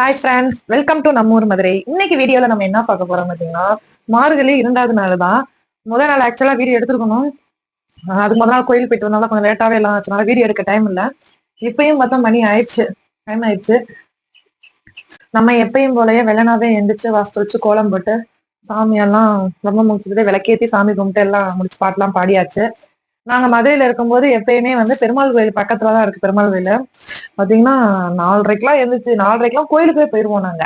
Hi friends welcome to நம்ம ஊர் மதுரை. இன்னைக்கு வீடியோல நம்ம என்ன பார்க்க போறோம் பார்த்தீங்கன்னா மார்கழி இரண்டாவது நாள் தான் முதல் நாள் ஆக்சுவலா வீடியோ எடுத்துருக்கணும். அதுக்கு முதல் நாள் கோயில் போயிட்டு வந்தாலும் கொஞ்சம் லேட்டாவே எல்லாம் ஆச்சுனால வீடியோ எடுக்க டைம் இல்லை. இப்பயும் பார்த்தா மணி ஆயிடுச்சு. டைம் ஆயிடுச்சு. நம்ம எப்பயும் போலயே வெள்ளனாவே எந்திரிச்சு வாசல் வச்சு கோலம் போட்டு சாமியெல்லாம் ரொம்ப முக்கியத்தை விளக்கேத்தி சாமி கும்பிட்டு எல்லாம் முடிச்சு பாட்டெல்லாம் பாடியாச்சு. நாங்க மதுரையில இருக்கும்போது எப்பயுமே வந்து பெருமாள் கோயில் பக்கத்துல தான் இருக்கு பெருமாள் கோயில். பாத்தீங்கன்னா நாலரைக்கெல்லாம் எழுந்துச்சு. நாலரைக்கெல்லாம் போய் போயிருவோம் நாங்க.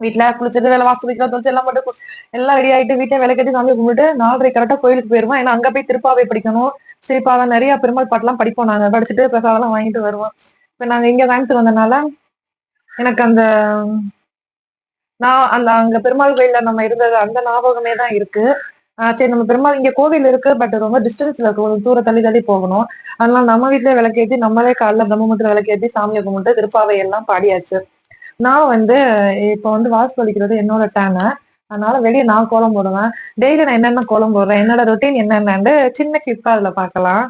வீட்டுல குளிச்சுட்டு வேலை வாசல் வைக்கலாம் தொலைச்சு எல்லாம் போட்டு எல்லாம் ரெடி ஆயிட்டு வீட்டை விலை கட்டி சாமி கும்பிட்டு நாலரை கரெக்டா கோயிலுக்கு போயிருவோம். ஏன்னா அங்க போய் திருப்பாவை படிக்கணும். திருப்பாவை நிறைய பெருமாள் பாட்டெல்லாம் படிப்போம் நாங்க. படிச்சுட்டு பிரசாதம் வாங்கிட்டு வருவோம். இப்ப நாங்க இங்க கோயம்புத்தூர் வந்தனால எனக்கு அந்த நான் அந்த அங்க பெருமாள் கோயில்ல நம்ம இருந்தது அந்த ஞாபகமே தான் இருக்கு. சரி நம்ம பெருமாள் இங்க கோவில் இருக்கு பட் ரொம்ப டிஸ்டன்ஸ்ல இருக்கு. ஒரு தூர தள்ளி தள்ளி போகணும். அதனால நம்ம வீட்டுல விளக்கேத்தி நம்மளே காலைல பிரம்மமுத்திர விளக்கேத்தி சாமியை கும்பிட்டு திருப்பாவை எல்லாம் பாடியாச்சு. நான் வந்து இப்போ வந்து வாசு வலிக்கிறது என்னோட டேனு அதனால வெளியே நான் கோலம் போடுவேன். டெய்லி நான் என்னென்ன கோலம் போடுறேன்? என்னோட ரொட்டீன் என்னென்னு சின்ன கிளிப்பா அதுல பார்க்கலாம்.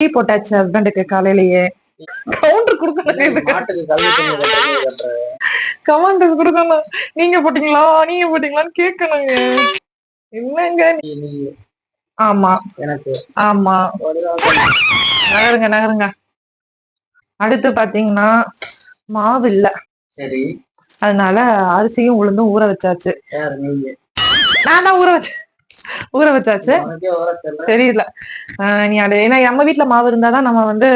டீ போட்டாச்சு ஹஸ்பண்டுக்கு காலையிலேயே. கவுண்டர் கொடுக்கணும். கமாண்டர் கொடுக்கணும். நீங்க போட்டீங்களா? நீங்க போட்டீங்களான்னு கேட்கணுங்க. என்னங்க நீ நீ ஆமா. எனக்கு ஆமா. நகருங்க நகருங்க. அடுத்து பாத்தீங்கன்னா மாவு இல்ல. சரி. அதனால அரிசியும் உளுந்தும் ஊற வச்சாச்சு. நான் தான் ஊற வச்ச ஊற வச்சாச்சு. தெரியல. நீ அது ஏன்னா நம்ம வீட்ல மாவு இருந்தாதான் நம்ம வந்து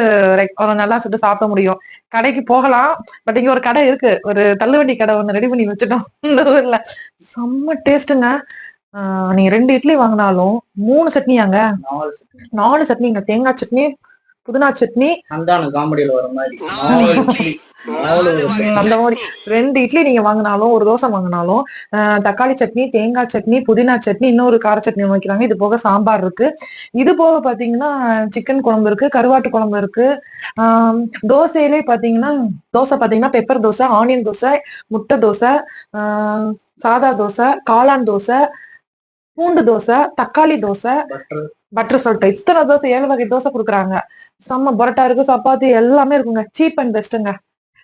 நல்லா சுட்டு சாப்பிட முடியும். கடைக்கு போகலாம் பட் இங்க ஒரு கடை இருக்கு. ஒரு தள்ளுவண்டி கடை ஒண்ணு ரெடி பண்ணி வச்சுட்டோம். இந்த ஊர்ல. செம்ம டேஸ்ட்டுங்க. நீங்க ரெண்டு இட்லி வாங்கினாலும் மூணு சட்னியாங்க? நாலு சட்னிங்க. தேங்காய் சட்னி புதினா சட்னி காமெடியில வர மாதிரி. அந்த மாதிரி ரெண்டு இட்லி நீங்க வாங்கினாலும் ஒரு தோசை வாங்கினாலும் ஆஹ் தக்காளி சட்னி தேங்காய் சட்னி புதினா சட்னி இன்னொரு கார சட்னி வைக்கிறாங்க. இது போக சாம்பார் இருக்கு. இது போக பாத்தீங்கன்னா சிக்கன் குழம்பு இருக்கு கருவாட்டு குழம்பு இருக்கு. ஆஹ் தோசையிலே பாத்தீங்கன்னா தோசை பாத்தீங்கன்னா பெப்பர் தோசை ஆனியன் தோசை முட்டை தோசை ஆஹ் சாதா தோசை காளான் தோசை பூண்டு தோசை தக்காளி தோசை பட்டர். சொல்லிட்டு இத்தனை தோசை ஏழு வகை தோசை கொடுக்குறாங்க. செம்ம பரோட்டா இருக்கு சப்பாத்தி எல்லாமே இருக்குங்க. சீப் அண்ட் பெஸ்ட்டுங்க.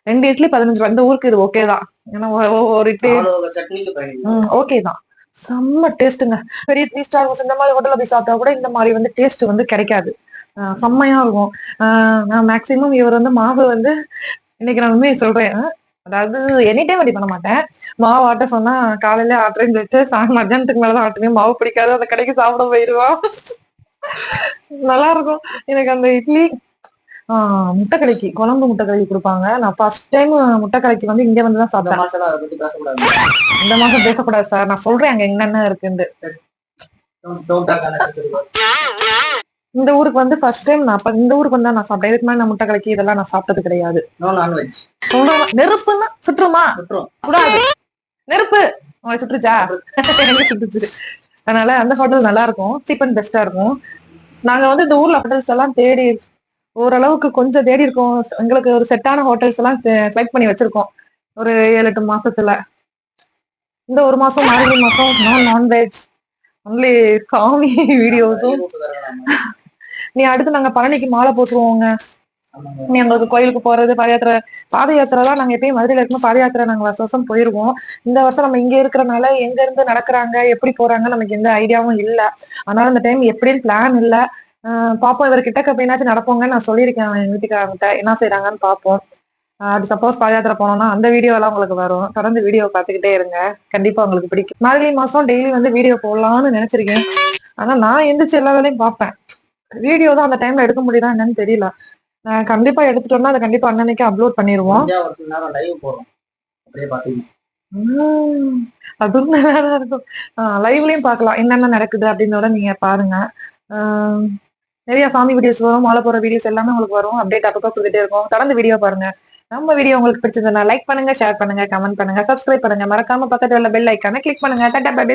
ரெண்டு இட்லி பதினஞ்சு ரூபா. இந்த ஊருக்கு இது ஓகே தான். ஏன்னா ஒரு இட்லி. ஓகே தான். செம்ம டேஸ்ட்டுங்க. பெரிய த்ரீ ஸ்டார் இந்த மாதிரி ஹோட்டல்ல போய் சாப்பிட்டா கூட இந்த மாதிரி வந்து டேஸ்ட் வந்து கிடைக்காது. செம்மையா இருக்கும். ஆஹ் நான் மேக்சிமம் இவர் வந்து மாவு வந்து இன்னைக்கு நான் உண்மையை சொல்றேன். அதாவது எனி டைம் ரெடி பண்ண மாட்டேன். மாவு ஆட்ட சொன்னா காலையில ஆட்டுறேன்னு சொல்லிட்டு சாய் மத்தியானத்துக்கு மேலதான் ஆட்டுறேன். மாவு பிடிக்காது அந்த கடைக்கு சாப்பிட போயிடுவான் நல்லா இருக்கும் எனக்கு அந்த இட்லி ஆஹ் முட்டை கலக்கி குழம்பு முட்டை கலக்கி கொடுப்பாங்க. நான் ஃபர்ஸ்ட் டைம் முட்டை கலக்கி வந்து இங்க வந்து தான் சாப்பிட்டேன். இந்த மாசம் பேசக்கூடாது சார் நான் சொல்றேன் அங்க என்னென்ன இருக்குன்னு இந்த ஊருக்கு வந்து ஃபர்ஸ்ட் டைம் நான் இந்த ஊருக்கு வந்து நான் சாப்பிட்டேன். இதுக்கு மேலே நான் முட்டை கலக்கி இதெல்லாம் நான் சாப்பிட்டது கிடையாது. நெருப்புன்னா சுற்றுமா. கூடாது. நெருப்பு. உங்களை சுற்றுச்சா? சுட்டுச்சு அதனால அந்த ஹோட்டல் நல்லா இருக்கும். சீப் அண்ட் பெஸ்டா இருக்கும். நாங்க வந்து இந்த ஊர்ல ஹோட்டல்ஸ் எல்லாம் தேடி ஓரளவுக்கு கொஞ்சம் தேடி இருக்கோம். எங்களுக்கு ஒரு செட்டான ஹோட்டல்ஸ் எல்லாம் செலக்ட் பண்ணி வச்சிருக்கோம். ஒரு ஏழு எட்டு மாசத்துல. இந்த ஒரு மாசம் மார்கழி மாசம் நான் நான்வெஜ் ஒன்லி சாமி வீடியோஸும். நீ அடுத்து நாங்க பழனிக்கு மாலை போட்டுருவோங்க. நீ எங்களுக்கு கோயிலுக்கு போறது பாத யாத்திரை பாத யாத்திரை தான் நாங்க எப்பயும் மதுரையில இருக்கும் பாத யாத்திரை நாங்க வருஷம் வருஷம் போயிருவோம். இந்த வருஷம் நம்ம இங்க இருக்கிறனால எங்க இருந்து நடக்கிறாங்க எப்படி போறாங்க நமக்கு எந்த ஐடியாவும் இல்ல. அதனால இந்த டைம் எப்படின்னு பிளான் இல்ல. ஆஹ் பாப்போம் இவர் கிட்டக்க போயினாச்சும் நடப்போங்கன்னு நான் சொல்லியிருக்கேன் எங்க வீட்டுக்காரங்கிட்ட என்ன செய்றாங்கன்னு பாப்போம். ஆஹ் சப்போஸ் பாதயாத்திரை போனோம்னா அந்த வீடியோ எல்லாம் உங்களுக்கு வரும். தொடர்ந்து வீடியோ பார்த்துக்கிட்டே இருங்க. கண்டிப்பா உங்களுக்கு பிடிக்கும். மார்கழி மாசம் டெய்லி வந்து வீடியோ போடலாம்னு நினைச்சிருக்கேன். ஆனா நான் எந்திரிச்சு எல்லா வேலையும் பார்ப்பேன். வீடியோ தான் அந்த டைம்ல எடுக்க முடியுதா என்னன்னு தெரியல. கண்டிப்பா எடுத்துட்டோம்னா அதை கண்டிப்பா அன்னன்னைக்கு அப்லோட் பண்ணிடுவோம் அதுவும் நல்லா இருக்கும். லைவ்லயும் பார்க்கலாம். என்னென்ன நடக்குது அப்படின்றத நீங்க பாருங்க. நிறைய சாமி வீடியோஸ் வரும் மாலை போற வீடியோஸ் எல்லாமே உங்களுக்கு வரும். அப்டேட் அப்பப்போ கொடுத்துட்டே இருக்கும் தொடர்ந்து வீடியோ பாருங்க. நம்ம வீடியோ உங்களுக்கு பிடிச்சிருந்தா லைக் பண்ணுங்க ஷேர் பண்ணுங்க கமெண்ட் பண்ணுங்க சப்ஸ்கிரைப் பண்ணுங்க. மறக்காம பக்கத்துல உள்ள பெல் ஐக்கான கிளிக் பண்ணுங்க. Tata bye